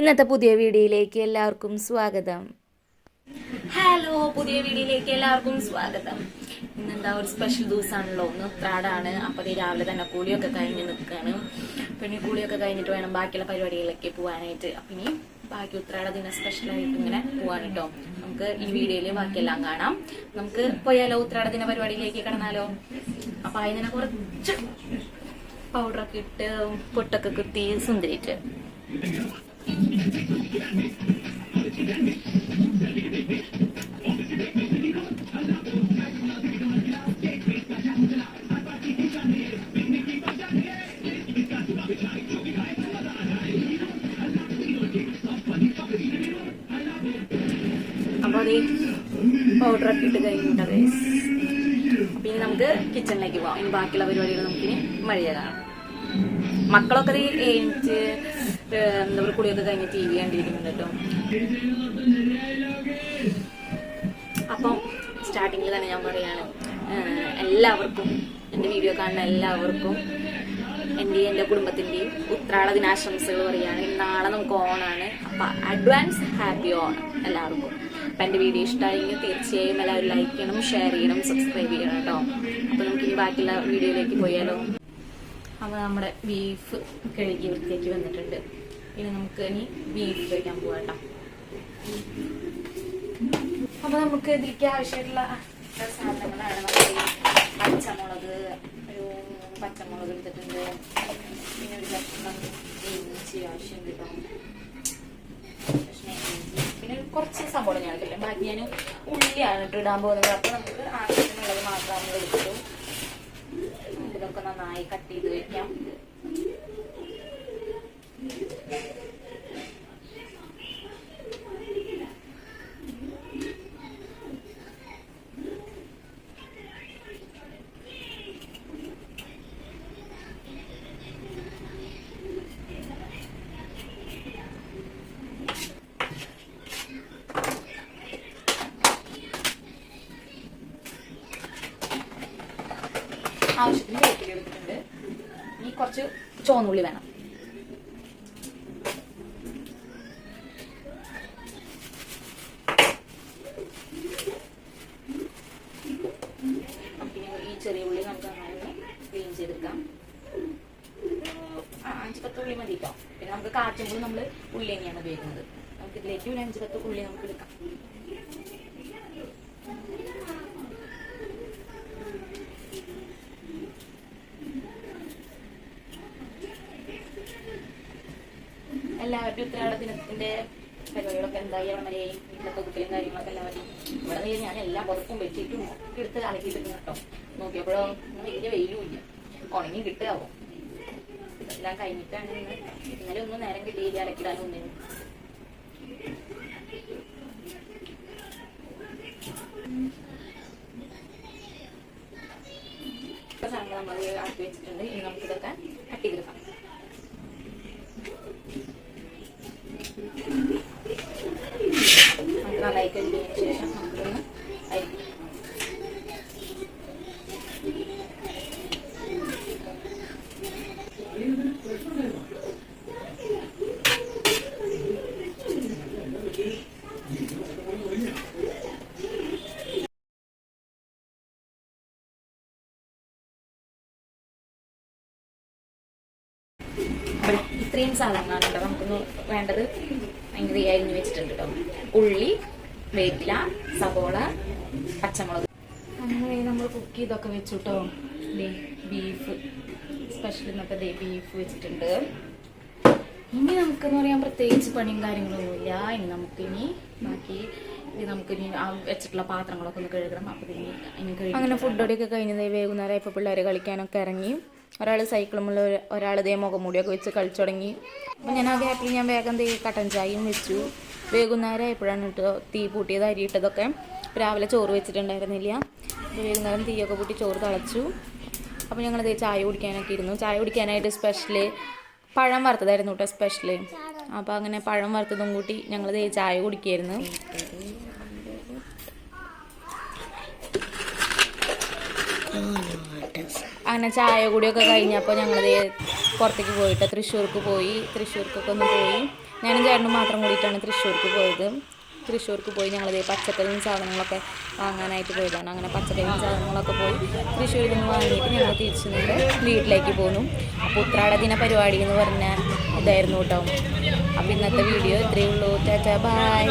ഇന്നത്തെ പുതിയ വീഡിയോയിലേക്ക് എല്ലാവർക്കും സ്വാഗതം. ഹലോ പുതിയ വീഡിയോയിലേക്ക് എല്ലാവർക്കും സ്വാഗതം. ഇന്നെന്താ ഒരു സ്പെഷ്യൽ ദിവസമാണല്ലോ. ഒന്ന് ഉത്രാടാണ്. അപ്പോൾ രാവിലെ തന്നെ കൂലിയൊക്കെ കഴിഞ്ഞ് നിൽക്കുകയാണ് പിന്നെ കൂലിയൊക്കെ കഴിഞ്ഞിട്ട് വേണം ബാക്കിയുള്ള പരിപാടികളിലേക്ക് പോകാനായിട്ട് അപ്പം ഇനി ബാക്കി ഉത്രാട ദിന സ്പെഷ്യലായിട്ട് ഇങ്ങനെ പോകാൻ കേട്ടോ നമുക്ക് ഈ വീഡിയോയിൽ ബാക്കിയെല്ലാം കാണാം. നമുക്ക് പോയാലോ ഉത്രാട ദിന പരിപാടിയിലേക്ക് കടന്നാലോ? അപ്പം അതിനെ കുറച്ച് പൗഡറൊക്കെ ഇട്ട് പൊട്ടൊക്കെ കുത്തി സുന്ദരിയിട്ട് അപ്പോൾ അത് പൗഡറൊക്കെ ഇട്ട് കഴിഞ്ഞിട്ട് ഗൈസ് പിന്നെ നമുക്ക് കിച്ചണിലേക്ക് പോവാം. ഇനി ബാക്കിയുള്ള പരിപാടികൾ നമുക്കിനി മഴയ കാണാം മക്കളൊക്കെ ഏഹ് എന്താ പറയുക കുളിയൊക്കെ കഴിഞ്ഞ് ടി വി കണ്ടിരിക്കുന്നുണ്ടോ അപ്പം സ്റ്റാർട്ടിങ്ങിൽ തന്നെ ഞാൻ പറയാണ് എല്ലാവർക്കും എന്റെ വീഡിയോ കാണുന്ന എല്ലാവർക്കും എന്റെ എന്റെ കുടുംബത്തിന്റെയും ഉത്രാട ദിനാശംസകൾ പറയുകയാണ്. നാളെ നമുക്ക് ഓണാണ് അപ്പം അഡ്വാൻസ് ഹാപ്പി ഓണം എല്ലാവർക്കും. അപ്പം എന്റെ വീഡിയോ ഇഷ്ടമായെങ്കിൽ തീർച്ചയായും എല്ലാവരും ലൈക്ക് ചെയ്യണം ഷെയർ ചെയ്യണം സബ്സ്ക്രൈബ് ചെയ്യണം കേട്ടോ. അപ്പോൾ നമുക്ക് ഇനി ബാക്കിയുള്ള വീഡിയോയിലേക്ക് പോയാലോ. അപ്പോൾ നമ്മുടെ ബീഫ് കഴുകി വൃത്തിയാക്കി വന്നിട്ടുണ്ട്. ഇനി നമുക്ക് ഇനി ബീഫ് കഴിക്കാൻ പോവാം കേട്ടോ അപ്പൊ നമുക്ക് ഇതിലേക്ക് ആവശ്യമായിട്ടുള്ള സാധനങ്ങളാണ്. പച്ചമുളക് ഒരു പച്ചമുളക് എടുത്തിട്ടുണ്ട്. പിന്നെ ഒരു കഷ്ണം ഇഞ്ചി ആവശ്യം കിട്ടും പിന്നെ കുറച്ച് സംഭവം ഞാൻ എടുക്കില്ല ബാക്കി ഞാൻ ഉള്ളിയാണ് ഇട്ട് ഇടാൻ പോകുന്നത്. അപ്പൊ നമുക്ക് ആവശ്യത്തിനുള്ളത് മാത്രം നമ്മൾ എടുത്തു. ഇതൊക്കെ നന്നായി കട്ട് ചെയ്ത് വെക്കാം. ആവശ്യത്തിന് വേപ്പില എടുത്തിട്ടുണ്ട് ഇനി കുറച്ച് ചോന്നുള്ളി വേണം. ഈ ചെറിയ ഉള്ളി നമുക്ക് അങ്ങനെ ക്ലീൻ ചെയ്തെടുക്കാം. അഞ്ച് പത്ത് ഉള്ളി മതി കേട്ടോ പിന്നെ നമുക്ക് കാച്ചുമ്പോൾ നമ്മൾ ഉള്ളി തന്നെയാണ് ഉപയോഗിക്കുന്നത്. നമുക്ക് ഇതിലേക്ക് ഒരു അഞ്ച് പത്ത് ഉള്ളി നമുക്ക് എടുക്കാം എല്ലാവരുടെയും ഉത്തരാട ദിനത്തിന്റെ പരിപാടികളൊക്കെ എന്തായി? വളരെ വീട്ടിലൊക്കെ ഒതുക്കലും കാര്യങ്ങളൊക്കെ എല്ലാവരും ഇവിടെ നിന്ന് ഞാൻ എല്ലാ പുറത്തും വെച്ചിട്ടും ഒക്കെ എടുത്ത് അലക്കിയിട്ടുണ്ട് കേട്ടോ. നോക്കിയപ്പോഴോ വലിയ വെയിലും ഇല്ല. ഉണങ്ങി കിട്ടുകയാവും? എല്ലാം കഴിഞ്ഞിട്ടാണ് ഇന്ന്. ഇന്നലെ ഒന്നും നേരം കിട്ടിയില്ല അലക്കിടാനും ഒന്നിനും. നമ്മൾ അടുത്ത് വെച്ചിട്ടുണ്ട്. ഇനി നമുക്കിതൊക്കെ ഇത്രയും സാധനങ്ങളാണ് കേട്ടോ. നമുക്കൊന്ന് വേണ്ടത് ഭയങ്കര അരിഞ്ഞു വെച്ചിട്ടുണ്ട് കേട്ടോ. ഉള്ളി വേപ്പില സവോള പച്ചമുളക്. അങ്ങനെ നമ്മൾ കുക്ക് ചെയ്തൊക്കെ വെച്ചു കേട്ടോ ബീഫ് സ്പെഷ്യൽ ഇന്നത്തെ ദേ ബീഫ് വെച്ചിട്ടുണ്ട്. ഇനി നമുക്കെന്ന് പറയാൻ പ്രത്യേകിച്ച് പണിയും കാര്യങ്ങളൊന്നുമില്ല. ഇനി നമുക്കിനി ബാക്കി നമുക്കിനി ആ വെച്ചിട്ടുള്ള പാത്രങ്ങളൊക്കെ ഒന്ന് കഴുകണം. അപ്പോൾ ഇനി അങ്ങനെ ഫുഡൊക്കെ കഴിഞ്ഞത് വൈകുന്നേരം ഇപ്പോൾ പിള്ളേർ കളിക്കാനൊക്കെ ഇറങ്ങി. ഒരാൾ സൈക്കിളുമുള്ള ഒരാൾ ഇതേ മുഖംമൂടിയൊക്കെ വെച്ച് കളിച്ചു തുടങ്ങി. അപ്പം ഞാൻ ആ ഗ്യാപ്പിൽ ഞാൻ വേഗം തീ കട്ടൻ ചായയും വെച്ചു. വൈകുന്നേരം ആയപ്പോഴാണ് കേട്ടോ തീ പൂട്ടിയത് അരിയിട്ടതൊക്കെ രാവിലെ ചോറ് വെച്ചിട്ടുണ്ടായിരുന്നില്ല. അപ്പോൾ വൈകുന്നേരം തീയൊക്കെ പൂട്ടി ചോറ് തിളച്ചു. അപ്പോൾ ദേ ചായ കുടിക്കാനൊക്കെ ഇരുന്നു. ചായ കുടിക്കാനായിട്ട് സ്പെഷ്യൽ പഴം വറുത്തതായിരുന്നു കേട്ടോ സ്പെഷ്യൽ അപ്പോൾ അങ്ങനെ പഴം വറുത്തതും കൂട്ടി ഞങ്ങൾ ദേ ചായ കുടിക്കായിരുന്നു. അങ്ങനെ ചായ കൂടിയൊക്കെ കഴിഞ്ഞപ്പോൾ ഞങ്ങൾ പുറത്തേക്ക് പോയിട്ട് തൃശ്ശൂർക്ക് പോയി. തൃശ്ശൂർക്കൊക്കെ ഒന്ന് പോയി. ഞാനും ചേട്ടനും മാത്രം കൂടിയിട്ടാണ് തൃശ്ശൂർക്ക് പോയത്. തൃശ്ശൂർക്ക് പോയി ഞങ്ങൾ പച്ചക്കറിയും സാധനങ്ങളൊക്കെ വാങ്ങാനായിട്ട് പോയതാണ്. അങ്ങനെ പച്ചക്കറിയും സാധനങ്ങളൊക്കെ പോയി തൃശ്ശൂരിൽ നിന്ന് വാങ്ങിയിട്ട് ഞങ്ങൾ തിരിച്ചു നിന്ന് വീട്ടിലേക്ക് പോന്നു. അപ്പോൾ ഉത്രാട ദിന പരിപാടി എന്ന് പറഞ്ഞ ഇതായിരുന്നു കേട്ടോ. അപ്പോൾ ഇന്നത്തെ വീഡിയോ ഇത്രയേ ഉള്ളൂ. Tata bye